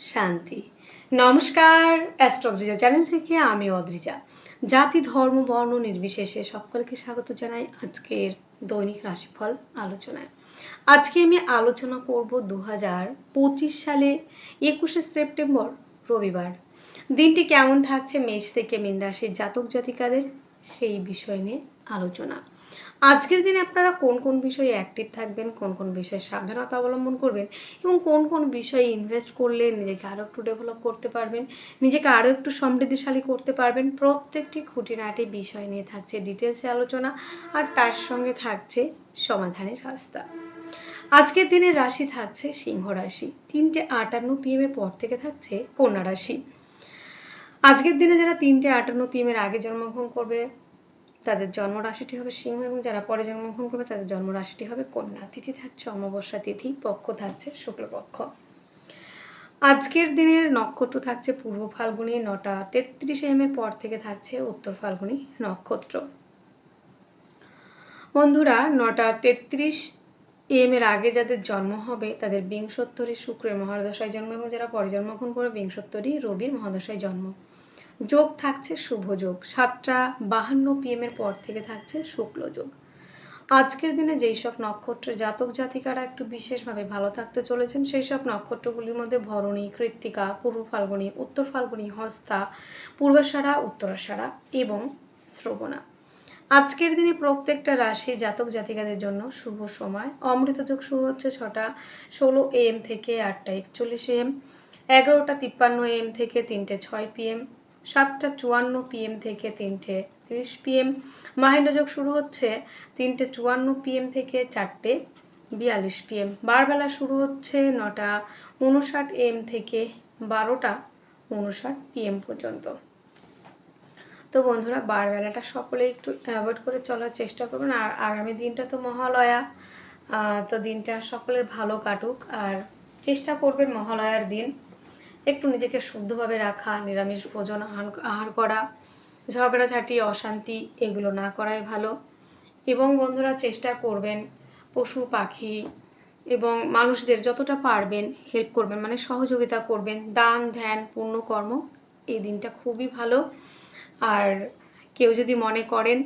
শান্তি। নমস্কার অ্যাস্ট্রোলজিজা চ্যানেল থেকে আমি অদ্রিজা। জাতি, ধর্ম, বর্ণ নির্বিশেষে সকলকে স্বাগত জানাই আজকের দৈনিক রাশিফল আলোচনায়। আজকে আমি আলোচনা করব দু হাজার পঁচিশ সালে একুশে সেপ্টেম্বর, রবিবার। দিনটি কেমন থাকছে মেষ থেকে মীন রাশির জাতক জাতিকাদের, সেই বিষয় নিয়ে আলোচনা। আজকের দিনে আপনারা কোন কোন বিষয়ে অ্যাক্টিভ থাকবেন, কোন কোন বিষয়ে সাবধানতা অবলম্বন করবেন এবং কোন কোন বিষয়ে ইনভেস্ট করলে নিজেকে আরও একটু ডেভেলপ করতে পারবেন, নিজেকে আরও একটু সমৃদ্ধিশালী করতে পারবেন, প্রত্যেকটি খুঁটিনাটি বিষয় নিয়ে থাকছে ডিটেলসে আলোচনা আর তার সঙ্গে থাকছে সমাধানের রাস্তা। আজকের দিনের রাশি থাকছে সিংহ রাশি, তিনটে আটান্ন পিএমের পর থেকে থাকছে কন্যা রাশি। আজকের দিনে যারা তিনটে আটান্ন পিএমের আগে জন্মগ্রহণ করবে তাদের জন্ম রাশিটি হবে সিংহ এবং যারা পরে জন্মগ্রহণ করবে তাদের জন্ম রাশিটি হবে কন্যা। তিথি থাকছে অমাবস্যা তিথি, পক্ষ থাকছে শুক্লপক্ষ। আজকের দিনের নক্ষত্র থাকছে পূর্ব ফাল্গুনি, নটা তেত্রিশ এম এর পর থেকে থাকছে উত্তর ফাল্গুনি নক্ষত্র। বন্ধুরা, নটা তেত্রিশ এম এর আগে যাদের জন্ম হবে, তাদের বিংশোত্তরী শুক্রের মহাদশায় জন্ম এবং যারা পরে জন্মগ্রহণ করে বিংশোত্তরী রবির মহাদশায় জন্ম। যোগ থাকছে শুভ যোগ। সাতটা বাহান্ন পিএমের পর থেকে থাকছে শুক্ল যোগ। আজকের দিনে যেই সব নক্ষত্রের জাতক জাতিকারা একটু বিশেষভাবে ভালো থাকতে চলেছেন, সেই সব নক্ষত্রগুলির মধ্যে ভরণী, কৃত্তিকা, পূর্ব ফাল্গুনী, উত্তর ফাল্গুনী, হস্তা পূর্বাষাঢ়া উত্তরাষাঢ়া এবং শ্রবণা। আজকের দিনে প্রত্যেকটা রাশি জাতক জাতিকাদের জন্য শুভ সময়। অমৃত যোগ শুরু হচ্ছে ছটা, ষোলো এম থেকে আটটা একচল্লিশ এম এগারোটা তিপ্পান্ন এম থেকে তিনটে ছয় পিএম সাতটা চুয়ান্ন পিএম থেকে তিনটে তিরিশ পিএম মাহেন্দ্রযোগ শুরু হচ্ছে তিনটে চুয়ান্ন পিএম থেকে চারটে বিয়াল্লিশ পিএম বারবেলা শুরু হচ্ছে নটা উনষাট এম থেকে বারোটা উনষাট পিএম পর্যন্ত। তো বন্ধুরা, বারবেলাটা সকলে একটু অ্যাভয়েড করে চলার চেষ্টা করবেন। আর আগামী দিনটা তো মহালয়া তো দিনটা সকলের ভালো কাটুক। আর চেষ্টা করবেন মহালয়ার দিন। একটু নিজেকে শুদ্ধভাবে রাখা, নিরামিষ ভোজন, আহার- করা, ঝগড়াঝাটি, অশান্তি, এগুলো না করাই ভালো। এবং বন্ধুরা চেষ্টা করবেন পশু, পাখি এবং মানুষদের যতটা পারবেন হেল্প করবেন মানে সহযোগিতা করবেন। দান, ধ্যান, পুণ্যকর্ম এই দিনটা খুবই ভালো। আর কেউ যদি মনে করেন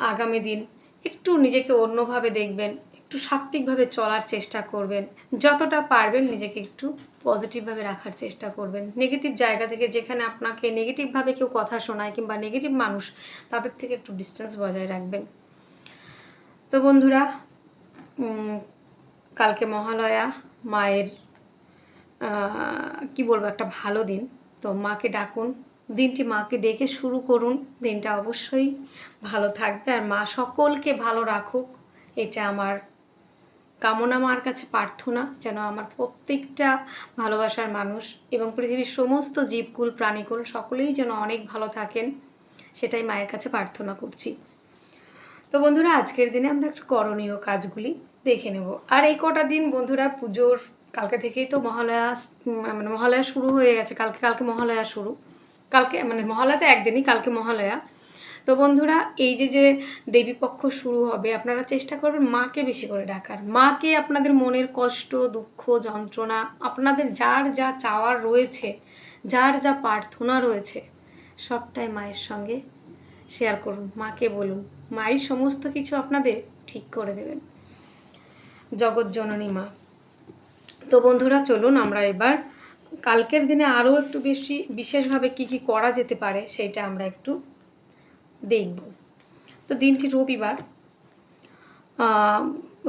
আগামী দিন একটু নিজেকে অন্যভাবে দেখবেন একটু সাত্ত্বিকভাবে চলার চেষ্টা করবেন। যতটা পারবেন নিজেকে একটু পজিটিভভাবে রাখার চেষ্টা করবেন। নেগেটিভ জায়গা থেকে যেখানে আপনাকে নেগেটিভভাবে কেউ কথা শোনায় কিংবা নেগেটিভ মানুষ, তাদের থেকে একটু ডিস্টেন্স বজায় রাখবেন। তো বন্ধুরা কালকে মহালয়া, মায়ের কি বলব, একটা ভালো দিন। তো মাকে ডাকুন, দিনটি মাকে ডেকে শুরু করুন। দিনটা অবশ্যই ভালো থাকবে আর মা সকলকে ভালো রাখুক। এটা আমার কামনা মার কাছে প্রার্থনা যেন আমার প্রত্যেকটা ভালোবাসার মানুষ এবং পৃথিবীর সমস্ত জীবকুল, প্রাণীকুল সকলেই যেন অনেক ভালো থাকেন, সেটাই মায়ের কাছে প্রার্থনা করছি। তো বন্ধুরা, আজকের দিনে আমরা একটু করণীয় কাজগুলি দেখে নেব। আর এই কটা দিন বন্ধুরা, পুজোর কালকে থেকেই তো মহালয়া মানে মহালয়া শুরু হয়ে গেছে। কালকে কালকে মহালয়া শুরু। কালকে মানে মহালয়া তো একদিনই, কালকে মহালয়া। তো বন্ধুরা, এই যে যে দেবীপক্ষ শুরু হবে, আপনারা চেষ্টা করবেন মাকে বেশি করে ডাকার। মাকে আপনাদের মনের কষ্ট, দুঃখ, যন্ত্রণা, আপনাদের যার যা চাওয়ার রয়েছে, যার যা প্রার্থনা রয়েছে, সবটাই মায়ের সঙ্গে শেয়ার করুন। মাকে বলুন মাই সমস্ত কিছু আপনাদের ঠিক করে দেবেন। জগৎ জননী মা। তো বন্ধুরা, চলুন আমরা এবার কালকের দিনে আরও একটু বেশি, বিশেষভাবে কি কি করা যেতে পারে, সেটা আমরা একটু দেখব। তো দিনটি রবিবার।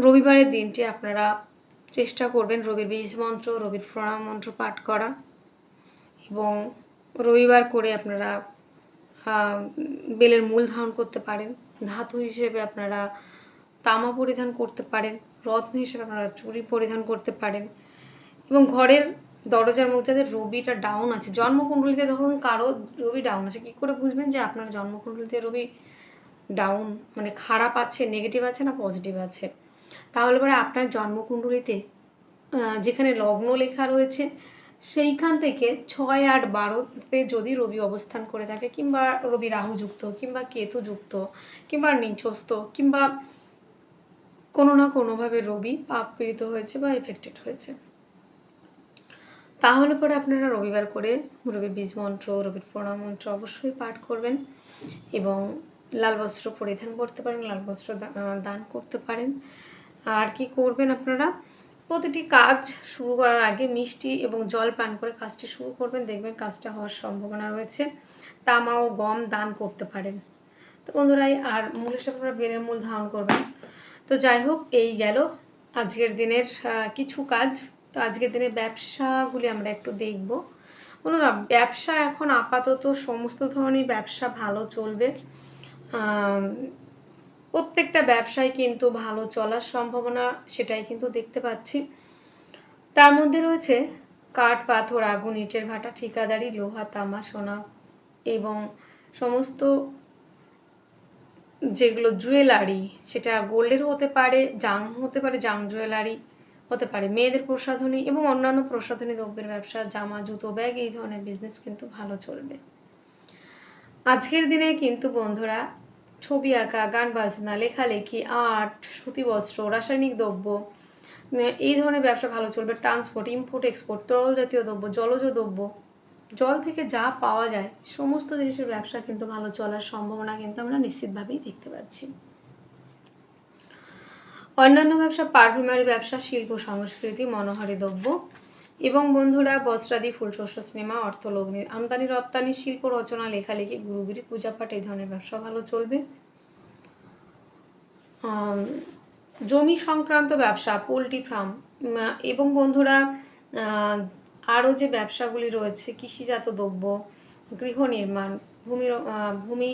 রবিবারের দিনটি আপনারা চেষ্টা করবেন রবির বীজ মন্ত্র রবির প্রণাম মন্ত্র পাঠ করা এবং রবিবার করে আপনারা বেলের মূল ধারণ করতে পারেন। ধাতু হিসেবে আপনারা তামা পরিধান করতে পারেন। রত্ন হিসেবে আপনারা চুড়ি পরিধান করতে পারেন এবং ঘরের দরজার মুখ যাদের রবিটা ডাউন আছে। জন্মকুণ্ডলিতে ধরুন কারও রবি ডাউন আছে। কী করে বুঝবেন যে আপনার জন্মকুণ্ডলিতে রবি ডাউন মানে খারাপ আছে নেগেটিভ আছে না পজিটিভ আছে? তাহলে পরে আপনার জন্মকুণ্ডলিতে যেখানে লগ্ন লেখা রয়েছে, সেইখান থেকে ছয়, আট বারোতে যদি রবি অবস্থান করে থাকে, কিংবা রবি রাহুযুক্ত কিংবা কেতুযুক্ত কিংবা নিচস্ত কিংবা কোনো না কোনোভাবে রবি পাপ পীড়িত হয়েছে বা এফেক্টেড হয়েছে। তাহলে পরে আপনারা রবিবার করে রবির বীজ মন্ত্র রবির প্রণাম মন্ত্র অবশ্যই পাঠ করবেন এবং লাল বস্ত্র পরিধান করতে পারেন, লাল বস্ত্র দান করতে পারেন। আর কি করবেন আপনারা? প্রতিটি কাজ শুরু করার আগে মিষ্টি এবং জল পান করে কাজটি শুরু করবেন। দেখবেন কাজটা হওয়ার সম্ভাবনা রয়েছে। তামা ও গম দান করতে পারেন। তো বন্ধুরা আর মূল হিসেবে আপনারা বেলের মূল ধারণ করবেন তো যাই হোক, এই গেল আজকের দিনের কিছু কাজ। তো আজকের দিনের ব্যবসাগুলি আমরা একটু দেখব। বন্ধুরা, ব্যবসা এখন আপাতত সমস্ত ধরনের ব্যবসা ভালো চলবে। প্রত্যেকটা ব্যবসায় কিন্তু ভালো চলার সম্ভাবনা সেটাই কিন্তু দেখতে পাচ্ছি। তার মধ্যে রয়েছে কাঠ, পাথর, আগুন, ইটের ভাটা, ঠিকাদারি, লোহা, তামা, সোনা এবং সমস্ত যেগুলো জুয়েলারি, সেটা গোল্ডের হতে পারে, জাং হতে পারে, জাং জুয়েলারি হতে পারে। মেয়েদের প্রসাধনী এবং অন্যান্য প্রসাধনী দ্রব্যের ব্যবসা, জামা, জুতো, ব্যাগ এই ধরনের বিজনেস কিন্তু ভালো চলবে। আজকের দিনে কিন্তু বন্ধুরা ছবি আঁকা, গান বাজনা, লেখালেখি, আর্ট, সুতি বস্ত্র, রাসায়নিক দ্রব্য এই ধরনের ব্যবসা ভালো চলবে। ট্রান্সপোর্ট ইম্পোর্ট এক্সপোর্ট তরল জাতীয় দ্রব্য, জলজ দ্রব্য, জল থেকে যা পাওয়া যায়, সমস্ত জিনিসের ব্যবসা কিন্তু ভালো চলার সম্ভাবনা কিন্তু আমরা নিশ্চিতভাবেই দেখতে পাচ্ছি। অন্যান্য ব্যবসা, পারফিউমারি ব্যবসা, শিল্প, সংস্কৃতি, মনোহারী দ্রব্য। এবং বন্ধুরা, বস্ত্রাদি, ফুলশস্য, সিনেমা, অর্থলগ্নি, আমদানি, রপ্তানি, শিল্প, রচনা, লেখালেখি, গুরুগিরি, পূজাপাঠ, এই ধরনের ব্যবসা ভালো চলবে। জমি সংক্রান্ত ব্যবসা, পোলট্রি ফার্ম এবং বন্ধুরা আরও যে ব্যবসাগুলি রয়েছে, কৃষিজাত দ্রব্য, গৃহ নির্মাণ, ভূমি ভূমি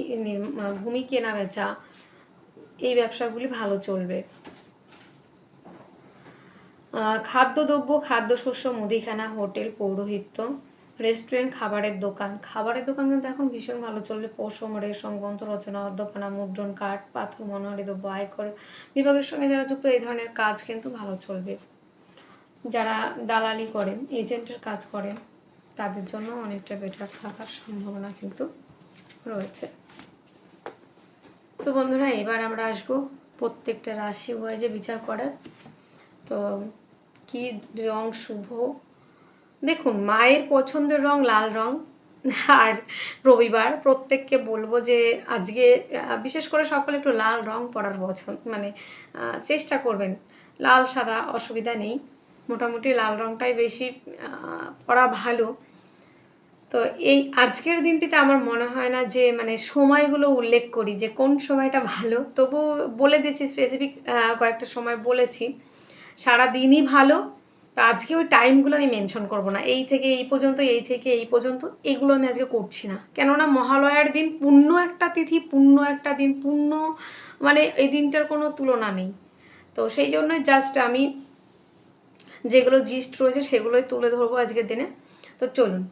ভূমি কেনা বেচা, এই ব্যবসাগুলি ভালো চলবে। খাদ্যদ্রব্য, খাদ্যশস্য, মুদিখানা, হোটেল, পৌরোহিত্য, রেস্টুরেন্ট, খাবারের দোকান। খাবারের দোকান কিন্তু এখন ভীষণ ভালো চলবে পশম, রেশম, গ্রন্থ রচনা, অধ্যপনা, মুদ্রণ, কাঠ, পাথর মনোহারি দ্রব্য আয়কর বিভাগের সঙ্গে যারা যুক্ত, এই ধরনের কাজ কিন্তু ভালো চলবে। যারা দালালি করেন, এজেন্টের কাজ করেন, তাদের জন্য অনেকটা বেটার থাকার সম্ভাবনা কিন্তু রয়েছে। তো বন্ধুরা, এবার আমরা আসব প্রত্যেকটা রাশি ওয়াইজে বিচার করার। তো কি রং শুভ? দেখুন, মায়ের পছন্দের রং লাল রং। আর রবিবার প্রত্যেককে বলব যে আজকে বিশেষ করে সকলে একটু লাল রং পরার পছন্দ মানে চেষ্টা করবেন। লাল, সাদা অসুবিধা নেই। মোটামুটি লাল রংটাই বেশি পরা ভালো। তো এই আজকের দিনটিতে আমার মনে হয় না যে মানে সময়গুলো উল্লেখ করি যে কোন সময়টা ভালো। তবু বলে দিয়েছি স্পেসিফিক কয়েকটা সময় বলেছি। সারা দিনই ভালো। তো আজকে ওই টাইমগুলো আমি মেনশন করব না। এই থেকে এই পর্যন্ত, এই থেকে এই পর্যন্ত, এগুলো আমি আজকে করছি না। কেননা মহালয়ার দিন পূর্ণ একটা তিথি পূর্ণ একটা দিন পূর্ণ মানে এই দিনটার কোনো তুলনা নেই। তো সেই জন্য জাস্ট আমি যেগুলো জিস্ট রয়েছে সেগুলোই তুলে ধরবো আজকের দিনে। তো চলুন।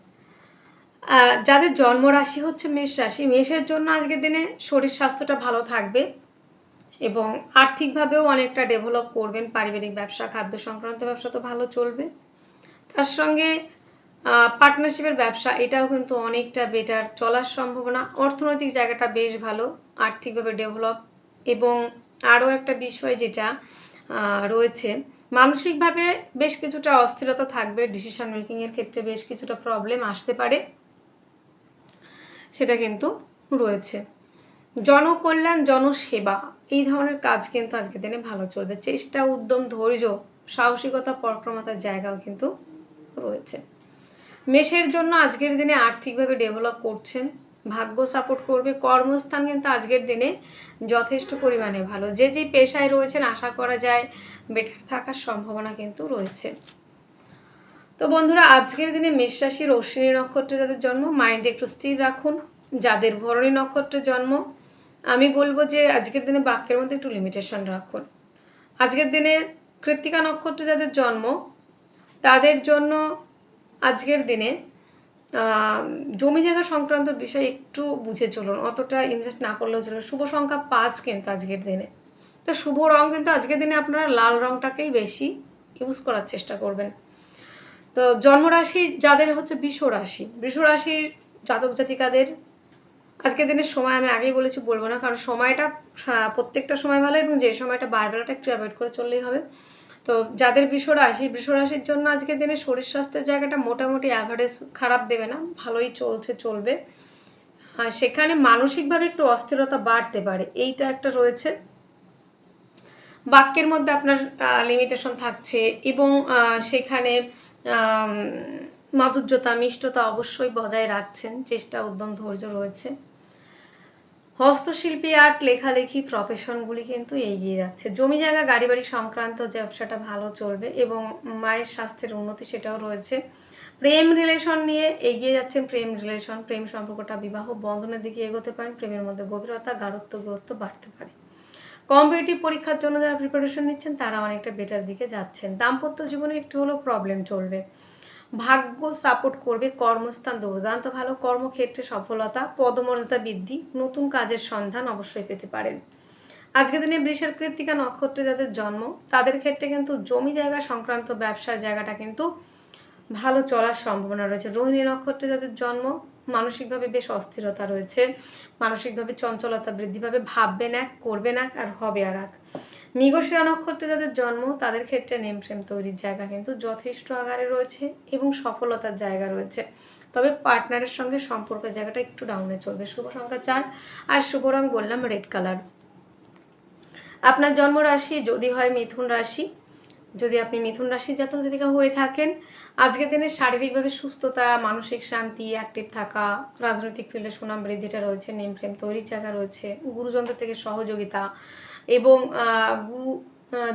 যাদের জন্ম রাশি হচ্ছে মেষ রাশি, মেষের জন্য আজকের দিনে শরীর স্বাস্থ্যটা ভালো থাকবে। এবং আর্থিকভাবেও অনেকটা ডেভেলপ করবেন, পারিবারিক ব্যবসা, খাদ্য সংক্রান্ত ব্যবসা তো ভালো চলবে। তার সঙ্গে পার্টনারশিপের ব্যবসা, এটাও কিন্তু অনেকটা বেটার চলার সম্ভাবনা। অর্থনৈতিক জায়গাটা বেশ ভালো, আর্থিকভাবে ডেভেলপ এবং আরও একটা বিষয় যেটা রয়েছে, মানসিকভাবে বেশ কিছুটা অস্থিরতা থাকবে ডিসিশন মেকিংয়ের ক্ষেত্রে বেশ কিছুটা প্রবলেম আসতে পারে, সেটা কিন্তু রয়েছে। জনকল্যাণ, জনসেবা, এই ধরনের কাজ কিন্তু আজকের দিনে ভালো চলবে। চেষ্টা, উদ্যম, ধৈর্য, সাহসিকতা, পরক্রমতার জায়গাও কিন্তু রয়েছে। মেষের জন্য আজকের দিনে আর্থিকভাবে ডেভেলপ করছেন, ভাগ্য সাপোর্ট করবে, কর্মস্থান কিন্তু আজকের দিনে যথেষ্ট পরিমাণে ভালো। যে যে পেশায় রয়েছেন, আশা করা যায় বেটার থাকার সম্ভাবনা কিন্তু রয়েছে। তো বন্ধুরা, আজকের দিনে মেষ রাশির অশ্বিনী নক্ষত্রে যাদের জন্ম। মাইন্ডে একটু স্থির রাখুন। যাদের ভরণী নক্ষত্রে জন্ম আমি বলব যে আজকের দিনে বাক্যের মধ্যে একটু লিমিটেশন রাখুন। আজকের দিনে কৃত্তিকা নক্ষত্রে যাদের জন্ম, তাদের জন্য আজকের দিনে জমি জায়গা সংক্রান্ত বিষয় একটু বুঝে চলুন, অতটা ইনভেস্ট না করলেও চলুন। শুভ সংখ্যা পাঁচ কিন্তু আজকের দিনে। তো শুভ রং কিন্তু আজকের দিনে আপনারা লাল রংটাকেই বেশি ইউজ করার চেষ্টা করবেন। তো জন্মরাশি যাদের হচ্ছে বৃষ রাশি বৃষ রাশির জাতক জাতিকাদের আজকের দিনের সময় আমি আগেই বলেছি, বলব না। কারণ সময়টা প্রত্যেকটা সময় ভালো এবং যে সময়টা বারবেলাটা একটু অ্যাভয়েড করে চললেই হবে। তো যাদের বৃষরাশি, বৃষরাশির জন্য আজকের দিনে শরীর স্বাস্থ্যের জায়গাটা মোটামুটি অ্যাভারেজ খারাপ দেবে না, ভালোই চলছে, চলবে। আর সেখানে মানসিকভাবে একটু অস্থিরতা বাড়তে পারে, এইটা একটা রয়েছে। বাক্যের মধ্যে আপনার লিমিটেশন থাকছে এবং সেখানে মাধুর্যতা, মিষ্টতা অবশ্যই বজায় রাখছেন, চেষ্টা, উদ্যম, ধৈর্য রয়েছে। হস্তশিল্পী আর্ট লেখালেখি প্রফেশনগুলি কিন্তু এগিয়ে যাচ্ছে। জমি জায়গা গাড়ি বাড়ি সংক্রান্ত ব্যবসাটা ভালো চলবে এবং মায়ের স্বাস্থ্যের উন্নতি সেটাও রয়েছে। প্রেম রিলেশন নিয়ে এগিয়ে যাচ্ছেন। প্রেম রিলেশন প্রেম সম্পর্কটা বিবাহ বন্ধনের দিকে এগোতে পারেন। প্রেমের মধ্যে গভীরতা গাঢ়ত্ব গুরুত্ব বাড়তে পারে। কম্পিটিটিভ পরীক্ষার জন্য যারা প্রিপারেশন নিচ্ছেন, তারা অনেকটা বেটার দিকে যাচ্ছেন। দাম্পত্য জীবনে একটু হলেও প্রবলেম চলবে। ভাগ্য সাপোর্ট করবে কর্মস্থান, দুর্দান্ত ভালো কর্মক্ষেত্রে সফলতা, পদমর্যাদা বৃদ্ধি, নতুন কাজের সন্ধান অবশ্যই পেতে পারেন। আজকের দিনে বৃষের কৃত্তিকা নক্ষত্রে যাদের জন্ম, তাদের ক্ষেত্রে কিন্তু জমি জায়গা সংক্রান্ত ব্যবসার জায়গাটা কিন্তু ভালো চলার সম্ভাবনা রয়েছে। রোহিণী নক্ষত্রে যাদের জন্ম, মানসিকভাবে বেশ অস্থিরতা রয়েছে, মানসিকভাবে চঞ্চলতা বৃদ্ধি পাবে ভাববেন এক করবেন এক আর হবে আর এক মৃগশিরা নক্ষত্রে যাদের জন্ম, তাদের ক্ষেত্রে নেম ফ্রেম তৈরির জায়গা কিন্তু যথেষ্ট আকারে রয়েছে এবং সফলতার জায়গা রয়েছে। তবে পার্টনারের সঙ্গে সম্পর্কের জায়গাটা একটু ডাউনে চলবে। শুভ সংখ্যা চার। আর শুভ রং বললাম রেড কালার আপনার জন্ম রাশি যদি হয় মিথুন রাশি। যদি আপনি মিথুন রাশির জাতক জাতিকা হয়ে থাকেন, আজকের দিনে শারীরিকভাবে সুস্থতা, মানসিক শান্তি অ্যাক্টিভ থাকা, রাজনৈতিক ফিল্ডে সুনাম বৃদ্ধিটা রয়েছে নেম ফ্রেম তৈরির জায়গা রয়েছে, গুরুজনদের থেকে সহযোগিতা এবং গুরু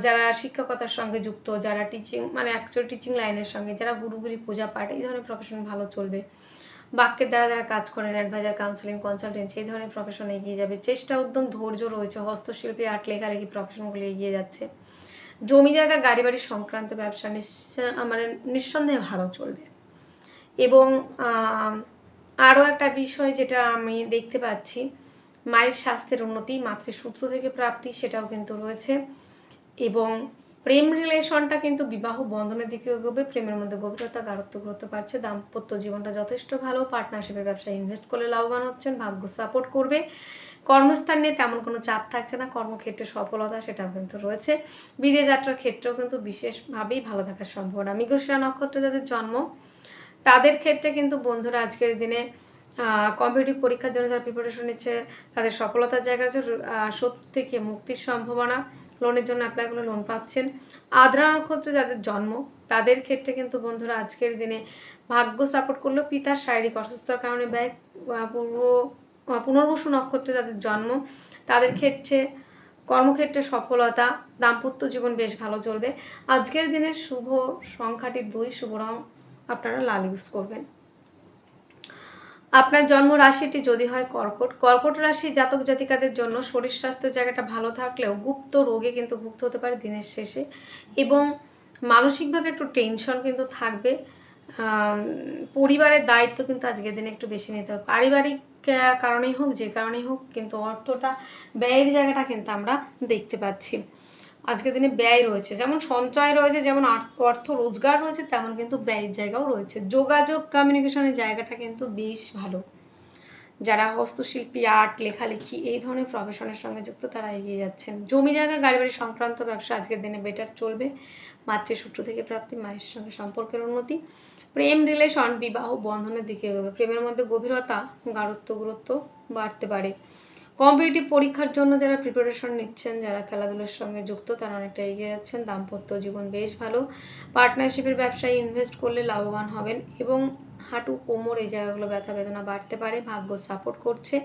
যারা শিক্ষকতার সঙ্গে যুক্ত, যারা টিচিং মানে অ্যাকচুয়াল টিচিং লাইনের সঙ্গে, যারা গুরুগুরি পূজা পাঠ, এই ধরনের প্রফেশন ভালো চলবে। বাক্যের দ্বারা যারা কাজ করেন অ্যাডভাইজার কাউন্সিলিং কনসালটেন্সি এই ধরনের প্রফেশন এগিয়ে যাবে। চেষ্টা, উদ্যম, ধৈর্য রয়েছে, হস্তশিল্পী আর্ট লেখালেখি প্রফেশনগুলো এগিয়ে যাচ্ছে। জমি জায়গা, গাড়ি বাড়ি সংক্রান্ত ব্যবসা মানে নিঃসন্দেহে ভালো চলবে। এবং আরও একটা বিষয় যেটা আমি দেখতে পাচ্ছি মায়ের স্বাস্থ্যের উন্নতি, মাতৃসূত্র থেকে প্রাপ্তি সেটাও কিন্তু রয়েছে। এবং প্রেম রিলেশনটা কিন্তু বিবাহ বন্ধনের দিকে এগোবে, প্রেমের মধ্যে গভীরতা গুরুত্ব পাচ্ছে দাম্পত্য জীবনটা যথেষ্ট ভালো পার্টনারশিপের ব্যবসায় ইনভেস্ট করলে লাভবান হচ্ছেন, ভাগ্য সাপোর্ট করবে। কর্মস্থান নিয়ে তেমন কোনো চাপ থাকছে না, কর্মক্ষেত্রে সফলতা সেটাও কিন্তু রয়েছে। বিদেশ যাত্রার ক্ষেত্রেও কিন্তু বিশেষভাবেই ভালো থাকার সম্ভাবনা। মৃগশিরা নক্ষত্রে যাদের জন্ম, তাদের ক্ষেত্রে কিন্তু বন্ধুরা আজকের দিনে কম্পিটিটিভ পরীক্ষার জন্য যারা প্রিপারেশন নিচ্ছে, তাদের সফলতার জায়গা আছে শত্রু থেকে মুক্তির সম্ভাবনা লোনের জন্য অ্যাপ্লাই করলে লোন পাচ্ছেন। আদ্রা নক্ষত্রে যাদের জন্ম, তাদের ক্ষেত্রে কিন্তু বন্ধুরা আজকের দিনে ভাগ্য সাপোর্ট করলেও পিতার শারীরিক অসুস্থতার কারণে ব্যয় পূর্ব পুনর্বসু নক্ষত্রে যাদের জন্ম, তাদের ক্ষেত্রে কর্মক্ষেত্রে সফলতা, দাম্পত্য জীবন বেশ ভালো চলবে। আজকের দিনের শুভ সংখ্যাটি দুই, শুভ রং আপনারা লাল ইউজ করবেন। আপনার জন্ম রাশিটি যদি হয় কর্কট কর্কট রাশি জাতক জাতিকাদের জন্য শরীর স্বাস্থ্যের জায়গাটা ভালো থাকলেও গুপ্ত রোগে কিন্তু ভুক্ত হতে পারে দিনের শেষে এবং মানসিকভাবে একটু টেনশন কিন্তু থাকবে। পরিবারের দায়িত্ব কিন্তু আজকের দিনে একটু বেশি নিতে হবে। পারিবারিক কারণেই হোক, যে কারণেই হোক কিন্তু অর্থটা, ব্যয়ের জায়গাটা কিন্তু আমরা দেখতে পাচ্ছি। আজকের দিনে ব্যয় রয়েছে। যেমন সঞ্চয় রয়েছে, যেমন অর্থ রোজগার রয়েছে, তেমন কিন্তু ব্যয়ের জায়গাও রয়েছে। যোগাযোগ কমিউনিকেশনের জায়গাটা কিন্তু বেশ ভালো। যারা হস্তশিল্পী আর্ট লেখালেখি এই ধরনের প্রফেশনের সঙ্গে যুক্ত, তারা এগিয়ে যাচ্ছেন। জমি জায়গা গাড়ি বাড়ি সংক্রান্ত ব্যবসা আজকের দিনে বেটার চলবে। মাতৃসূত্র থেকে প্রাপ্তি, মায়ের সঙ্গে সম্পর্কের উন্নতি। প্রেম রিলেশন বিবাহ, বন্ধনের দিকে প্রেমের মধ্যে গভীরতা, গাঢ়ত্ব, গুরুত্ব বাড়তে পারে। কম্পিটিটিভ পরীক্ষার জন্য যারা প্রিপারেশন নিচ্ছেন, যারা খেলাধুলার সঙ্গে যুক্ত, তারা অনেকটা এগিয়ে যাচ্ছেন। দাম্পত্য জীবন বেশ ভালো। পার্টনারশিপের ব্যবসায় ইনভেস্ট করলে লাভবান হবেন এবং হাঁটু কোমর এই জায়গাগুলো ব্যথা বেদনা বাড়তে পারে, ভাগ্য সাপোর্ট করছে।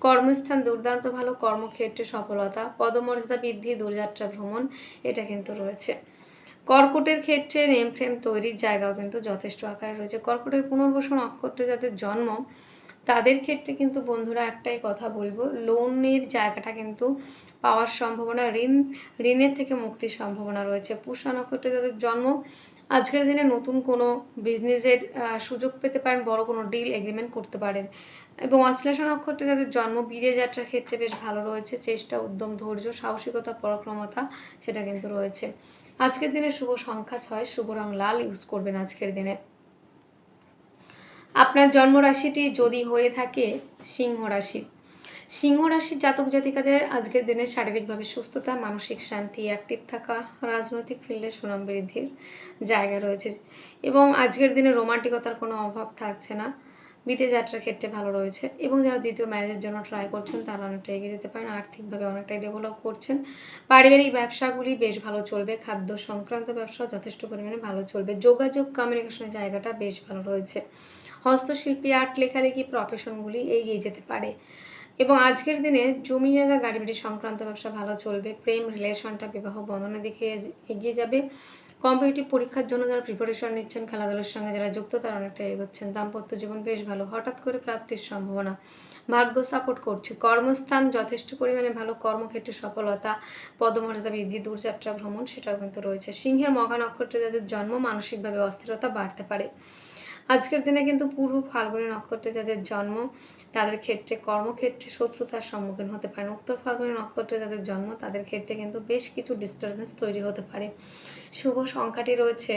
কর্মস্থান দুর্দান্ত ভালো, কর্মক্ষেত্রে সফলতা, পদমর্যাদা বৃদ্ধি, দূরযাত্রা ভ্রমণ, এটা কিন্তু রয়েছে। কর্কটের ক্ষেত্রে নেম ফ্রেম তৈরির জায়গাও কিন্তু যথেষ্ট আকারে রয়েছে। কর্কটের পুনর্বসু নক্ষত্রে যাদের জন্ম তাদের ক্ষেত্রে কিন্তু বন্ধুরা একটাই কথা বলব লোনের জায়গাটা কিন্তু পাওয়ার সম্ভাবনা, ঋণ, ঋণের থেকে মুক্তির সম্ভাবনা রয়েছে। পুষা নক্ষত্রে যাদের জন্ম, আজকের দিনে নতুন কোনো বিজনেসের সুযোগ পেতে পারেন, বড় কোনো ডিল এগ্রিমেন্ট করতে পারেন। এবং অশ্লেষা নক্ষত্রে যাদের জন্ম, বিদেশ যাত্রার ক্ষেত্রে বেশ ভালো রয়েছে, চেষ্টা, উদ্যম, ধৈর্য, সাহসিকতা, পরাক্রমতা সেটা কিন্তু রয়েছে। আজকের দিনে শুভ সংখ্যা ছয়, শুভ রং লাল ইউজ করবেন আজকের দিনে। আপনার জন্মরাশিটি যদি হয়ে থাকে সিংহ রাশি। সিংহ রাশির জাতক জাতিকাদের আজকের দিনে শারীরিকভাবে সুস্থতা, মানসিক শান্তি অ্যাক্টিভ থাকা, রাজনৈতিক ফিল্ডে সুনাম বৃদ্ধির জায়গা রয়েছে এবং আজকের দিনে রোমান্টিকতার কোনো অভাব থাকছে না। বিদেশ যাত্রার ক্ষেত্রে ভালো রয়েছে এবং যারা দ্বিতীয় ম্যারেজের জন্য ট্রাই করছেন, তারা অনেকটা এগিয়ে যেতে পারেন, আর্থিকভাবে অনেকটাই ডেভেলপ করছেন। পারিবারিক ব্যবসাগুলি বেশ ভালো চলবে, খাদ্য সংক্রান্ত ব্যবসা যথেষ্ট পরিমাণে ভালো চলবে, যোগাযোগ কমিউনিকেশনের জায়গাটা বেশ ভালো রয়েছে। হস্তশিল্পী, আর্ট লেখালেখি প্রফেশনগুলি এগিয়ে যেতে পারে। এবং আজকের দিনে জমি জায়গা, গাড়ি বাড়ি সংক্রান্ত ব্যবসা ভালো চলবে। প্রেম রিলেশনটা বিবাহ বন্ধনের দিকে এগিয়ে যাবে। কম্পিটিটিভ পরীক্ষার জন্য যারা প্রিপারেশন নিচ্ছেন, খেলাধুলার সঙ্গে যারা যুক্ত, তারা অনেকটা এগোচ্ছেন। দাম্পত্য জীবন বেশ ভালো। হঠাৎ করে প্রাপ্তির সম্ভাবনা। ভাগ্য সাপোর্ট করছে। কর্মস্থান যথেষ্ট পরিমাণে ভালো। কর্মক্ষেত্রে সফলতা, পদমর্যাদা বৃদ্ধি, দূরযাত্রা ভ্রমণ, সেটাও কিন্তু রয়েছে। সিংহের মগা নক্ষত্রে যাদের জন্ম, মানসিকভাবে অস্থিরতা বাড়তে পারে। আজকের দিনে কিন্তু পূর্ব ফাল্গুনী নক্ষত্রে যাদের জন্ম, তাদের ক্ষেত্রে কর্মক্ষেত্রে শত্রুতার সম্মুখীন হতে পারেন। উত্তর ফাল্গুনী নক্ষত্রে যাদের জন্ম, তাদের ক্ষেত্রে কিন্তু বেশ কিছু ডিস্টারবেন্স তৈরি হতে পারে। শুভ সংখ্যাটি রয়েছে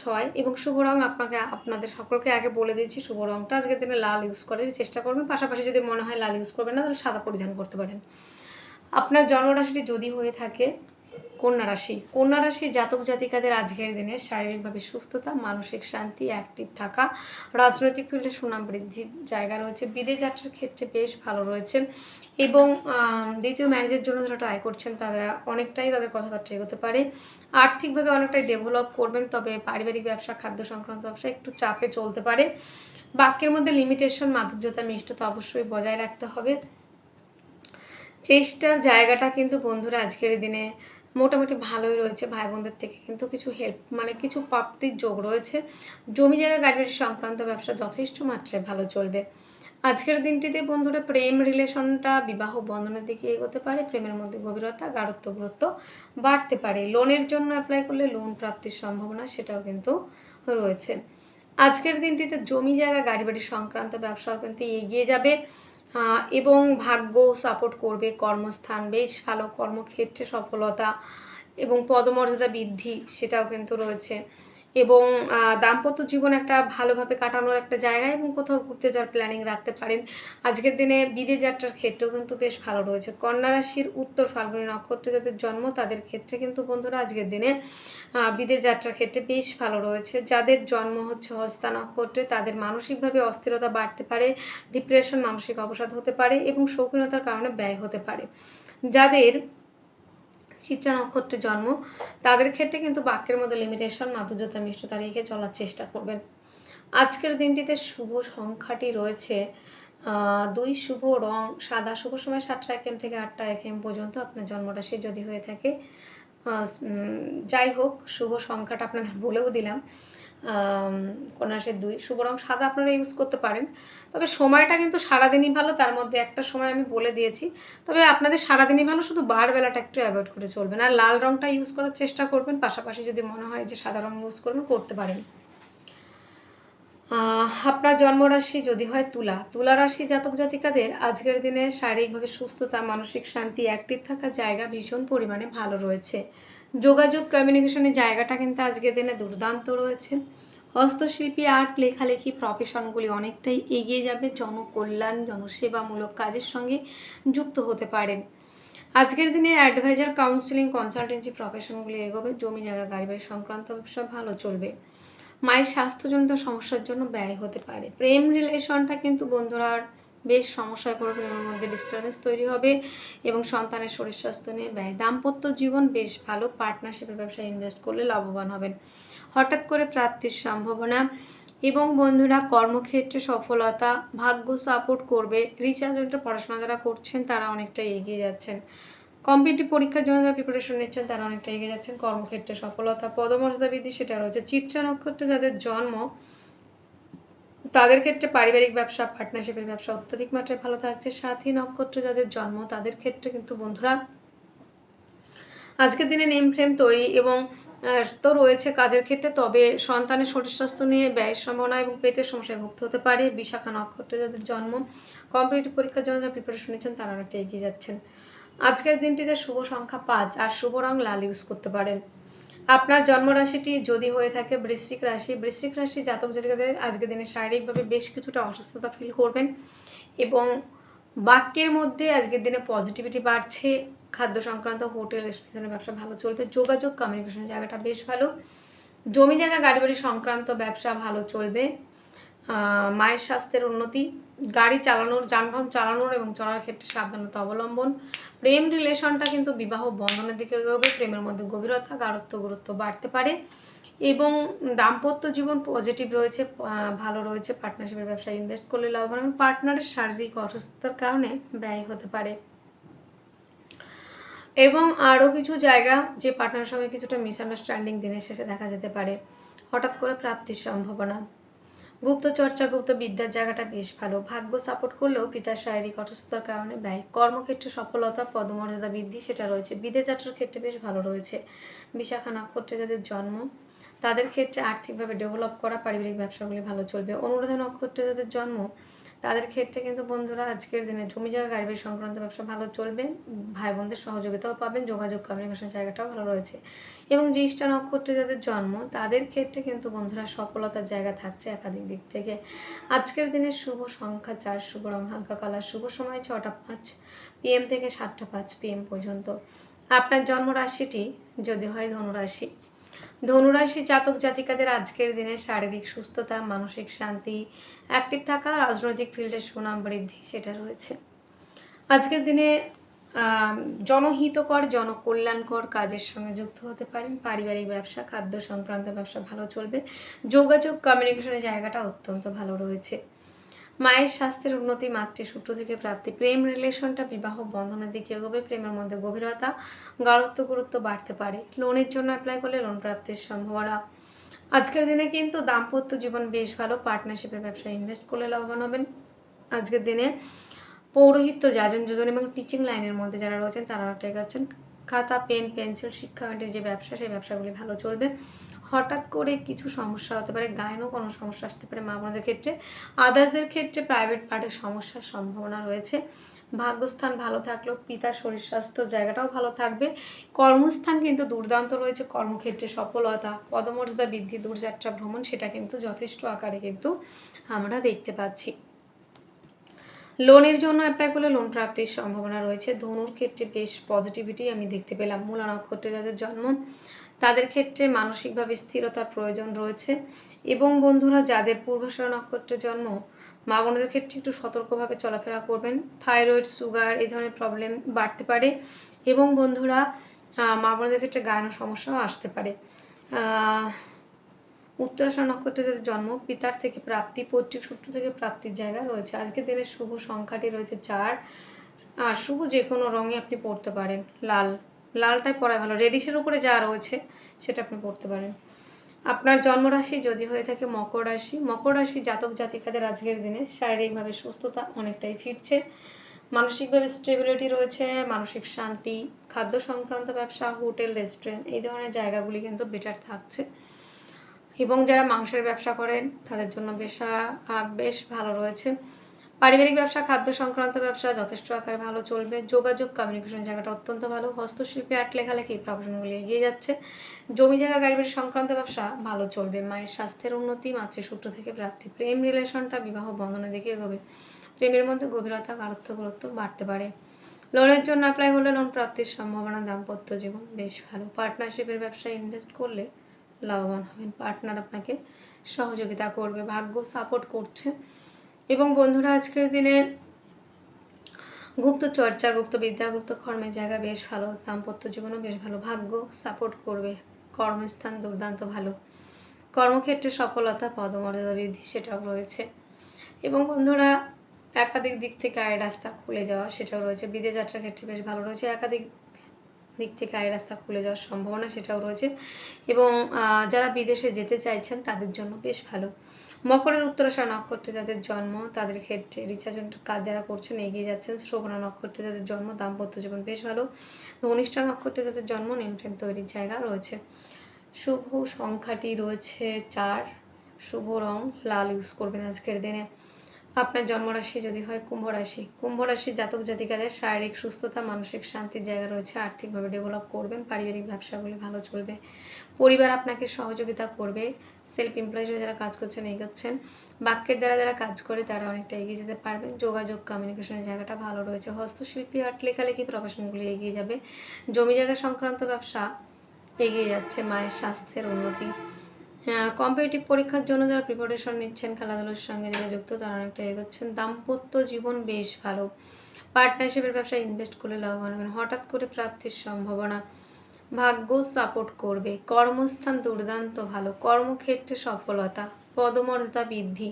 ছয় এবং শুভ রং আপনাকে, আপনাদের সকলকে আগে বলে দিয়েছি, শুভ রংটা আজকের দিনে লাল ইউজ করার চেষ্টা করবেন। পাশাপাশি যদি মনে হয় লাল ইউজ করবেন না, তাহলে সাদা পরিধান করতে পারেন। আপনার জন্মরাশিটি যদি হয়ে থাকে কন্যা রাশি। কন্যা রাশির জাতক জাতিকাদের আজকের দিনে শারীরিকভাবে সুস্থতা, মানসিক শান্তি অ্যাক্টিভ থাকা, রাজনৈতিক ফিল্ডে সুনাম বৃদ্ধির জায়গা রয়েছে। বিদেশ যাত্রার ক্ষেত্রে বেশ ভালো রয়েছে এবং দ্বিতীয় ম্যারেজের জন্য যারা ট্রাই করছেন তারা অনেকটাই তাদের কথাবার্তা এগোতে পারে। আর্থিকভাবে অনেকটাই ডেভেলপ করবেন, তবে পারিবারিক ব্যবসা, খাদ্য সংক্রান্ত ব্যবসা একটু চাপে চলতে পারে। বাক্যের মধ্যে লিমিটেশন মাধুর্যতা, মিষ্টতা অবশ্যই বজায় রাখতে হবে। চেষ্টার জায়গাটা কিন্তু বন্ধুরা আজকের দিনে মোটামুটি ভালোই রয়েছে ভাই বোনদের থেকে, কিন্তু কিছু হেল্প মানে কিছু প্রাপ্তির যোগ রয়েছে। জমি জায়গা গাড়ি সংক্রান্ত ব্যবসা যথেষ্ট মাত্রায় ভালো চলবে। আজকের দিনটিতে বন্ধুরা প্রেম রিলেশনটা বিবাহ বন্ধনের দিকে এগোতে পারে, প্রেমের মধ্যে গভীরতা, গাঢ়ত্ব, গুরুত্ব বাড়তে পারে। লোনের জন্য অ্যাপ্লাই করলে লোন প্রাপ্তির সম্ভাবনা সেটাও কিন্তু রয়েছে। আজকের দিনটিতে জমি জায়গা গাড়ি বাড়ি সংক্রান্ত ব্যবসাও কিন্তু এগিয়ে যাবে। এবং ভাগ্য সাপোর্ট করবে, কর্মস্থান, বেশ ভালো কর্মক্ষেত্রে সফলতা এবং পদমর্যাদা বৃদ্ধি, সেটাও কিন্তু রয়েছে। এবং দাম্পত্য জীবন একটা ভালোভাবে কাটানোর একটা জায়গা এবং কোথাও ঘুরতে যাওয়ার প্ল্যানিং রাখতে পারেন। আজকের দিনে বিদেশ যাত্রার ক্ষেত্রেও কিন্তু বেশ ভালো রয়েছে। কন্যা রাশির উত্তর ফাল্গুনী নক্ষত্রে যাদের জন্ম তাদের ক্ষেত্রে কিন্তু বন্ধুরা আজকের দিনে বিদেশ যাত্রার ক্ষেত্রে বেশ ভালো রয়েছে। যাদের জন্ম হচ্ছে হস্তা নক্ষত্রে তাদের মানসিকভাবে অস্থিরতা বাড়তে পারে ডিপ্রেশন মানসিক অবসাদ হতে পারে এবং শৌখিনতার কারণে ব্যয় হতে পারে। যাদের চিত্রা নক্ষত্রে জন্ম। তাদের ক্ষেত্রে কিন্তু বাক্যের মধ্যে লিমিটেশন মাধুর্যতা, মিষ্টতা রেখে চলার চেষ্টা করবেন। আজকের দিনটিতে শুভ সংখ্যাটি রয়েছে দুই শুভ রং, সাদা শুভ সময় সাতটা এম থেকে আটটা এম পর্যন্ত আপনার জন্মরাশি যদি হয়ে থাকে। যাই হোক, শুভ সংখ্যাটা আপনাদের বলেও দিলাম। কন্যাসের দুই। শুভ রং সাদা আপনারা ইউজ করতে পারেন। তবে সময়টা কিন্তু সারাদিনই ভালো, তার মধ্যে একটা সময় আমি বলে দিয়েছি। তবে আপনাদের সারাদিনই ভালো, শুধু বারবেলাটা একটু অ্যাভয়েড করে চলবেন। আর লাল রংটা ইউজ করার চেষ্টা করবেন, পাশাপাশি যদি মনে হয় যে সাদা রং ইউজ করবেন, করতে পারেন। আপনার জন্মরাশি যদি হয় তুলা। তুলা রাশি জাতক জাতিকাদের আজকের দিনে শারীরিকভাবে সুস্থতা, মানসিক শান্তি অ্যাক্টিভ থাকার জায়গা ভীষণ পরিমাণে ভালো রয়েছে। যোগাযোগ কমিউনিকেশনের জায়গাটা কিন্তু আজকের দিনে দুর্দান্ত রয়েছে। হস্তশিল্পী, আর্ট, লেখালেখি প্রফেশনগুলি অনেকটাই এগিয়ে যাবে। জনকল্যাণ, জনসেবামূলক কাজের সঙ্গে যুক্ত হতে পারেন। আজকের দিনে অ্যাডভাইজার কাউন্সিলিং কনসালটেন্সি প্রফেশনগুলি এগোবে। জমি জায়গা, গাড়ি বাড়ি সংক্রান্ত ব্যবসা ভালো চলবে। মায়ের স্বাস্থ্যজনিত সমস্যার জন্য ব্যয় হতে পারে। প্রেম রিলেশনটা কিন্তু বন্ধুরা বেশ সমস্যায় পড়ে প্রেমের মধ্যে ডিস্টারবেন্স তৈরি হবে এবং সন্তানের শরীর স্বাস্থ্য নিয়ে ব্যয়। দাম্পত্য জীবন বেশ ভালো পার্টনারশিপের ব্যবসায় ইনভেস্ট করলে লাভবান হবেন। হঠাৎ করে প্রাপ্তির সম্ভাবনা এবং বন্ধুরা কর্মক্ষেত্রে সফলতা, ভাগ্য সাপোর্ট করবে রিচার্জ পড়াশোনা যারা করছেন তারা অনেকটা এগিয়ে যাচ্ছেন। কম্পিটিভ পরীক্ষার জন্য যারা প্রিপারেশন নিচ্ছেন তারা অনেকটা এগিয়ে যাচ্ছেন। কর্মক্ষেত্রে সফলতা, পদমর্যাদা বৃদ্ধি, সেটা রয়েছে। চিত্রা নক্ষত্রে যাদের জন্ম তাদের ক্ষেত্রে পারিবারিক ব্যবসা পার্টনারশিপের ব্যবসা অত্যধিক মাত্রায় ভালো থাকছে। সাথী নক্ষত্রে যাদের জন্ম, তাদের ক্ষেত্রে কিন্তু বন্ধুরা, আজকের দিনে নেম ফ্রেম তৈরি এবং তো রয়েছে কাজের ক্ষেত্রে, তবে সন্তানের শরীর স্বাস্থ্য নিয়ে ব্যয়ের সম্ভাবনা এবং পেটের সমস্যায় ভুক্ত হতে পারে। বিশাখা নক্ষত্রে যাদের জন্ম কম্পিটিটিভ পরীক্ষার জন্য যারা প্রিপারেশন নিচ্ছেন, তারা অনেকটা এগিয়ে যাচ্ছেন। আজকের দিনটিতে শুভ সংখ্যা পাঁচ, আর শুভ রং লাল ইউজ করতে পারেন। আপনার জন্মরাশিটি যদি হয়ে থাকে বৃশ্চিক রাশি বৃশ্চিক রাশি জাতক জাতিকাদের আজকের দিনে শারীরিকভাবে বেশ কিছুটা অসুস্থতা ফিল করবেন এবং বাক্যের মধ্যে আজকের দিনে পজিটিভিটি বাড়ছে, খাদ্য সংক্রান্ত হোটেল রেস্টুরেন্টের ব্যবসা ভালো চলবে, যোগাযোগ কমিউনিকেশনের জায়গাটা বেশ ভালো, জমি জায়গা গাড়ি বাড়ি সংক্রান্ত ব্যবসা ভালো চলবে মায়ের স্বাস্থ্যের উন্নতি গাড়ি চালানোর, যানবাহন চালানোর এবং চলার ক্ষেত্রে সাবধানতা অবলম্বন। প্রেম রিলেশনটা কিন্তু বিবাহ বন্ধনের দিকে এগোবে, প্রেমের মধ্যে গভীরতা গাঢ়ত্ব গুরুত্ব বাড়তে পারে এবং দাম্পত্য জীবন পজিটিভ রয়েছে ভালো রয়েছে পার্টনারশিপের ব্যবসায় ইনভেস্ট করলে লাভবান এবং পার্টনারের শারীরিক অসুস্থতার কারণে ব্যয় হতে পারে। এবং আরও কিছু জায়গা যে পার্টনারের সঙ্গে কিছুটা মিসআন্ডারস্ট্যান্ডিং দিনের শেষে দেখা যেতে পারে। হঠাৎ করে প্রাপ্তির সম্ভাবনা। গুপ্ত চর্চা, গুপ্ত বিদ্যার জায়গাটা বেশ ভালো। ভাগ্য সাপোর্ট করলেও পিতার শারীরিক অসুস্থতার কারণে ব্যয়। কর্মক্ষেত্রে সফলতা, পদমর্যাদা বৃদ্ধি সেটা রয়েছে। বিদেশ যাত্রার ক্ষেত্রে বেশ ভালো রয়েছে। বিশাখা নক্ষত্রে যাদের জন্ম, তাদের ক্ষেত্রে আর্থিকভাবে ডেভেলপ করা, পারিবারিক ব্যবসাগুলি ভালো চলবে। অনুরাধা নক্ষত্রে যাদের জন্ম তাদের ক্ষেত্রে কিন্তু বন্ধুরা আজকের দিনে জমি জায়গা, গাড়ি সংক্রান্ত ব্যবসা ভালো চলবে। ভাই বোনদের সহযোগিতাও পাবেন, যোগাযোগ কমিউনিকেশন জায়গাটাও ভালো রয়েছে। এবং জ্যেষ্ঠা নক্ষত্রে যাদের জন্ম, তাদের ক্ষেত্রে কিন্তু বন্ধুরা সফলতার জায়গা থাকছে একাধিক দিক থেকে। আজকের দিনের শুভ সংখ্যা চার, শুভ রং হালকা কালার, শুভ সময় ছটা পাঁচ পিএম থেকে সাতটা পাঁচ পিএম পর্যন্ত। আপনার জন্ম রাশিটি যদি হয় ধনুরাশি ধনুরাশি জাতক জাতিকাদের আজকের দিনে শারীরিক সুস্থতা, মানসিক শান্তি অ্যাক্টিভ থাকা রাজনৈতিক ফিল্ডে সুনাম বৃদ্ধি সেটা রয়েছে। আজকের দিনে জনহিতকর, জনকল্যাণকর কাজের সঙ্গে যুক্ত হতে পারেন। পারিবারিক ব্যবসা, খাদ্য সংক্রান্ত ব্যবসা ভালো চলবে। যোগাযোগ কমিউনিকেশনের জায়গাটা অত্যন্ত ভালো রয়েছে। মায়ের স্বাস্থ্যের উন্নতি মাতৃসূত্র থেকে প্রাপ্তি, প্রেম রিলেশনটা বিবাহ বন্ধনের দিকে এগোবে, প্রেমের মধ্যে গভীরতা গাঢ়ত্ব গুরুত্ব বাড়তে পারে। লোনের জন্য অ্যাপ্লাই করলে লোন প্রাপ্তির সম্ভাবনা। আজকের দিনে কিন্তু দাম্পত্য জীবন বেশ ভালো পার্টনারশিপের ব্যবসায় ইনভেস্ট করলে লাভবান হবেন। আজকের দিনে পৌরোহিত্য, যাজন যোজন এবং টিচিং লাইনের মধ্যে যারা রয়েছেন তারা অনেকটা এগাচ্ছেন। খাতা পেন পেন্সিল শিক্ষাকেন্দ্রের যে ব্যবসা, সেই ব্যবসাগুলি ভালো চলবে। হঠাৎ করে কিছু সমস্যা হতে পারে গায়েনও কোনো সমস্যা আসতে পারে মা বোনদের ক্ষেত্রে। আদার্সদের ক্ষেত্রে প্রাইভেট পার্টের সমস্যার সম্ভাবনা রয়েছে। ভাগ্যস্থান ভালো থাকলেও পিতার শরীর স্বাস্থ্য জায়গাটাও ভালো থাকবে। কর্মস্থান কিন্তু দুর্দান্ত রয়েছে, কর্মক্ষেত্রে সফলতা, পদমর্যাদা বৃদ্ধি, দূরযাত্রা, ভ্রমণ, সেটা কিন্তু যথেষ্ট আকারে কিন্তু আমরা দেখতে পাচ্ছি। লোনের জন্য অ্যাপ্লাই করলে লোন প্রাপ্তির সম্ভাবনা রয়েছে। ধনুর ক্ষেত্রে বেশ পজিটিভিটি আমি দেখতে পেলাম। মূলা নক্ষত্রে যাদের জন্ম তাদের ক্ষেত্রে মানসিকভাবে স্থিরতার প্রয়োজন রয়েছে। এবং বন্ধুরা, যাদের পূর্বাশয় নক্ষত্রে জন্ম, মা বোনদের ক্ষেত্রে একটু সতর্কভাবে চলাফেরা করবেন। থাইরয়েড, সুগার, এই ধরনের প্রবলেম বাড়তে পারে। এবং বন্ধুরা মা বোনদের ক্ষেত্রে গায়না সমস্যাও আসতে পারে। উত্তরাশা নক্ষত্রে যাদের জন্ম, পিতার থেকে প্রাপ্তি, পৈতৃক সূত্র থেকে প্রাপ্তির জায়গা রয়েছে। আজকের দিনের শুভ সংখ্যাটি রয়েছে চার। আর শুভ যে কোনো রঙে আপনি পড়তে পারেন, লাল। লালটাই পরা ভালো। রেডিশের উপরে যা রয়েছে, সেটা আপনি পড়তে পারেন। আপনার জন্মরাশি যদি হয়ে থাকে মকর রাশি মকর রাশি জাতক জাতিকাদের আজকের দিনে শারীরিকভাবে সুস্থতা অনেকটাই ফিরছে। মানসিকভাবে স্টেবিলিটি রয়েছে, মানসিক শান্তি, খাদ্য সংক্রান্ত ব্যবসা, হোটেল রেস্টুরেন্ট এই ধরনের জায়গাগুলি কিন্তু বেটার থাকছে। এবং যারা মাংসের ব্যবসা করেন, তাদের জন্য বেশ বেশ ভালো রয়েছে। পারিবারিক ব্যবসা, খাদ্য সংক্রান্ত ব্যবসা যথেষ্ট আকারে ভালো চলবে। যোগাযোগ কমিউনিকেশন জায়গাটা অত্যন্ত ভালো। হস্তশিল্পী আর্ট লেখালেখি প্রফেশনগুলি এগিয়ে যাচ্ছে। জমি জায়গা গাড়ি সংক্রান্ত ব্যবসা ভালো চলবে। মায়ের স্বাস্থ্যের উন্নতি, মাতৃসূত্র থেকে প্রাপ্তি, প্রেম রিলেশনটা বিবাহ বন্ধনের দিকে এগোবে। প্রেমের মধ্যে গভীরতা গাঢ়ত্ব গুরুত্ব বাড়তে পারে। লোনের জন্য অ্যাপ্লাই করলে লোন প্রাপ্তির সম্ভাবনা, দাম্পত্য জীবন বেশ ভালো। পার্টনারশিপের ব্যবসায় ইনভেস্ট করলে লাভবান হবেন। পার্টনার আপনাকে সহযোগিতা করবে, ভাগ্য সাপোর্ট করছে। এবং বন্ধুরা, আজকের দিনে গুপ্ত চর্চা, গুপ্ত বিদ্যা, গুপ্ত কর্মের জায়গা বেশ ভালো, দাম্পত্য জীবনও বেশ ভালো, ভাগ্য সাপোর্ট করবে, কর্মস্থান দুর্দান্ত ভালো, কর্মক্ষেত্রে সফলতা, পদমর্যাদা বৃদ্ধি সেটাও রয়েছে। এবং বন্ধুরা, একাধিক দিক থেকে আয়ের রাস্তা খুলে যাওয়া সেটাও রয়েছে, বিদেশ যাত্রার ক্ষেত্রে বেশ ভালো রয়েছে, একাধিক দিক থেকে আয়ের রাস্তা খুলে যাওয়ার সম্ভাবনা সেটাও রয়েছে এবং যারা বিদেশে যেতে চাইছেন তাদের জন্য বেশ ভালো। মকরের উত্তরাশা নক্ষত্রে যাদের জন্ম, তাদের ক্ষেত্রে রিচার্জের কাজ যারা করছেন এগিয়ে যাচ্ছেন। শ্রবণা নক্ষত্রে যাদের জন্ম, দাম্পত্য জীবন বেশ ভালো। ধনিষ্ঠা নক্ষত্রে যাদের জন্ম নেম তৈরির জায়গা রয়েছে। শুভ সংখ্যাটি রয়েছে চার। শুভ রং লাল ইউজ করবেন আজকের দিনে। আপনার জন্মরাশি যদি হয় কুম্ভ রাশি। কুম্ভ রাশির জাতক জাতিকাদের শারীরিক সুস্থতা, মানসিক শান্তির জায়গা রয়েছে। আর্থিকভাবে ডেভেলপ করবেন, পারিবারিক ব্যবসাগুলি ভালো চলবে। পরিবার আপনাকে সহযোগিতা করবে। সেলফ এমপ্লয় হিসেবে যারা কাজ করছেন, এগোচ্ছেন, বাক্যের দ্বারা যারা কাজ করে তারা অনেকটা এগিয়ে যেতে পারবেন। যোগাযোগ কমিউনিকেশনের জায়গাটা ভালো রয়েছে। হস্তশিল্পী আর্ট লেখালেখি প্রফেশনগুলি এগিয়ে যাবে। জমি জায়গা সংক্রান্ত ব্যবসা এগিয়ে যাচ্ছে। মায়ের স্বাস্থ্যের উন্নতি। কম্পিটিটিভ পরীক্ষার জন্য যারা প্রিপারেশন নিচ্ছেন, খেলাধুলোর সঙ্গে যারা যুক্ত, তারা অনেকটা এগোচ্ছেন। দাম্পত্য জীবন বেশ ভালো। পার্টনারশিপের ব্যবসায় ইনভেস্ট করলে লাভবান হবেন। হঠাৎ করে প্রাপ্তির সম্ভাবনা ভাগ্য সাপোর্ট করবে। কর্মস্থান দুর্দান্ত ভালো। কর্মক্ষেত্রে সফলতা, পদমর্যাদা বৃদ্ধি।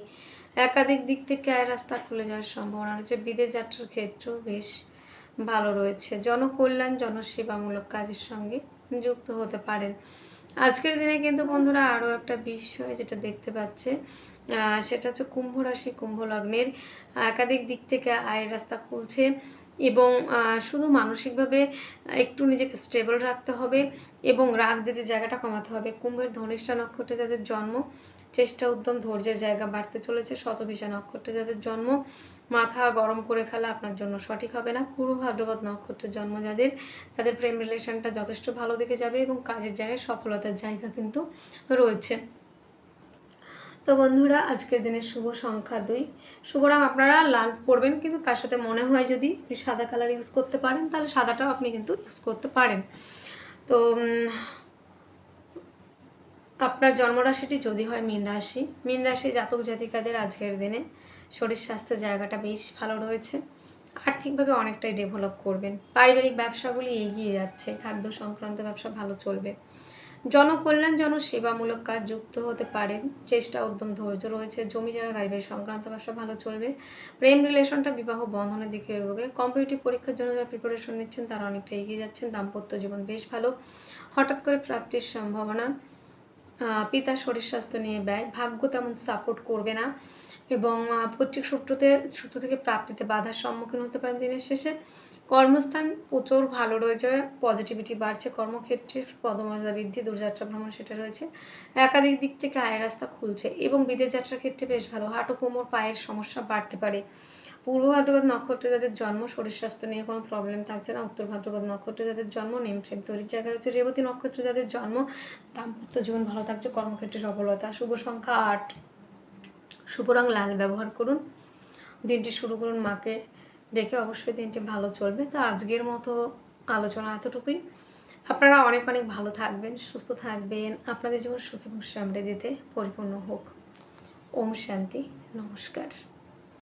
একাধিক দিক থেকে আয় রাস্তা খুলে যাওয়ার সম্ভাবনা রয়েছে। বিদেশ যাত্রার ক্ষেত্রেও বেশ ভালো রয়েছে। জনকল্যাণ, জনসেবামূলক কাজের সঙ্গে যুক্ত হতে পারেন। আজকের দিনে কিন্তু বন্ধুরা আরও একটা বিষয় যেটা দেখতে পাচ্ছে সেটা হচ্ছে কুম্ভ রাশি, কুম্ভ লগ্নের একাধিক দিক থেকে আয়ের রাস্তা খুলছে। এবং শুধু মানসিকভাবে, একটু নিজেকে স্টেবল রাখতে হবে এবং রাগ দিতে জায়গাটা কমাতে হবে। কুম্ভের ধনিষ্ঠা নক্ষত্রে যাদের জন্ম, চেষ্টা উদ্যম ধৈর্যের জায়গা বাড়তে চলেছে। শতভিষা নক্ষত্রে যাদের জন্ম, মাথা গরম করে ফেলা আপনার জন্য সঠিক হবে না। পূর্ব ভাদ্রপদ নক্ষত্রের জন্ম যাদের, তাদের প্রেম রিলেশনটা যথেষ্ট ভালো দিকে যাবে এবং কাজের জায়গায় সফলতার জায়গা কিন্তু রয়েছে। তো বন্ধুরা, আজকের দিনের শুভ সংখ্যা দুই। শুভরাম, আপনারা লাল পরবেন, কিন্তু তার সাথে মনে হয় যদি সাদা কালার ইউজ করতে পারেন, তাহলে সাদাটাও আপনি কিন্তু ইউজ করতে পারেন। তো আপনার জন্মরাশিটি যদি হয় মীন রাশি। মীন রাশি জাতক জাতিকাদের আজকের দিনে শরীর স্বাস্থ্যের জায়গাটা বেশ ভালো রয়েছে। আর্থিকভাবে অনেকটাই ডেভেলপ করবেন। পারিবারিক ব্যবসাগুলি এগিয়ে যাচ্ছে। খাদ্য সংক্রান্ত ব্যবসা ভালো চলবে। জনকল্যাণ জনসেবামূলক কাজ যুক্ত হতে পারেন চেষ্টা উদ্যম ধৈর্য রয়েছে। জমি জায়গা গাড়ি বাড়ি সংক্রান্ত ব্যবসা ভালো চলবে। প্রেম রিলেশনটা বিবাহ বন্ধনের দিকে এগোবে। কম্পিটিটিভ পরীক্ষার জন্য যারা প্রিপারেশন নিচ্ছেন, তারা অনেকটা এগিয়ে যাচ্ছেন। দাম্পত্য জীবন বেশ ভালো। হঠাৎ করে প্রাপ্তির সম্ভাবনা পিতার শরীর স্বাস্থ্য নিয়ে ব্যয়। ভাগ্য তেমন সাপোর্ট করবে না এবং পৈতৃক সূত্রতে, সূত্র থেকে প্রাপ্তিতে বাধার সম্মুখীন হতে পারেন দিনের শেষে। কর্মস্থান প্রচুর ভালো রয়েছে পজিটিভিটি বাড়ছে, কর্মক্ষেত্রের পদমর্যাদা বৃদ্ধি, দূরযাত্রা ভ্রমণ সেটা রয়েছে। একাধিক দিক থেকে আয়ের রাস্তা খুলছে এবং বিদেশ যাত্রার ক্ষেত্রে বেশ ভালো। হাঁটু, কোমর, পায়ের সমস্যা বাড়তে পারে। পূর্ব ভাদ্রপদ নক্ষত্রে যাদের জন্ম, শরীর স্বাস্থ্য নিয়ে কোনো প্রবলেম থাকছে না। উত্তর ভাদ্রপদ নক্ষত্রে যাদের জন্ম নেম ফ্রেম তৈরির জায়গা রয়েছে। রেবতী নক্ষত্রে যাদের জন্ম, দাম্পত্য জীবন ভালো থাকছে, কর্মক্ষেত্রে সফলতা। শুভ সংখ্যা আট। শুভ রং লাল, ব্যবহার করুন। দিনটি শুরু করুন মাকে। ডেকে অবশ্যই দিনটি ভালো চলবে। তো আজকের মতো আলোচনা এতটুকুই। আপনারা অনেক অনেক ভালো থাকবেন, সুস্থ থাকবেন। আপনাদের জীবন সুখ এবং সমৃদ্ধিতে পরিপূর্ণ হোক। ওম শান্তি, নমস্কার।